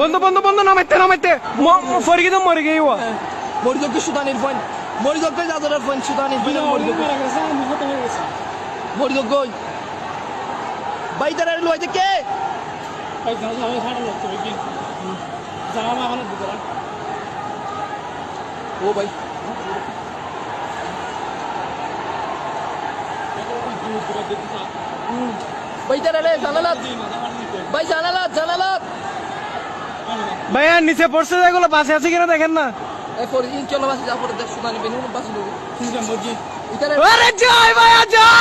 বন্ধু বন্ধু বন্ধু নামাইতে নামাইতে। পরে গিয়ে মরে গিয়ে ও মরি যাই সুদানির পয়েন্ট মরি যাই যাদের পয়েন্ট সুদানি বিনা মরি যাই মরি যাই ভাই তারা লইতে কে? ও ভাই। ভাই তারা রে জানালাত। ভাই জানালাত জানালাত। ভাইয়া নিচে পড়ছে যেগুলো বাসে আছে কিনা দেখেন না। এই ইন চলো বাসে যা পরে দেখ সুদানি বেনুন বাসে আরে জয় ভাইয়া জয়!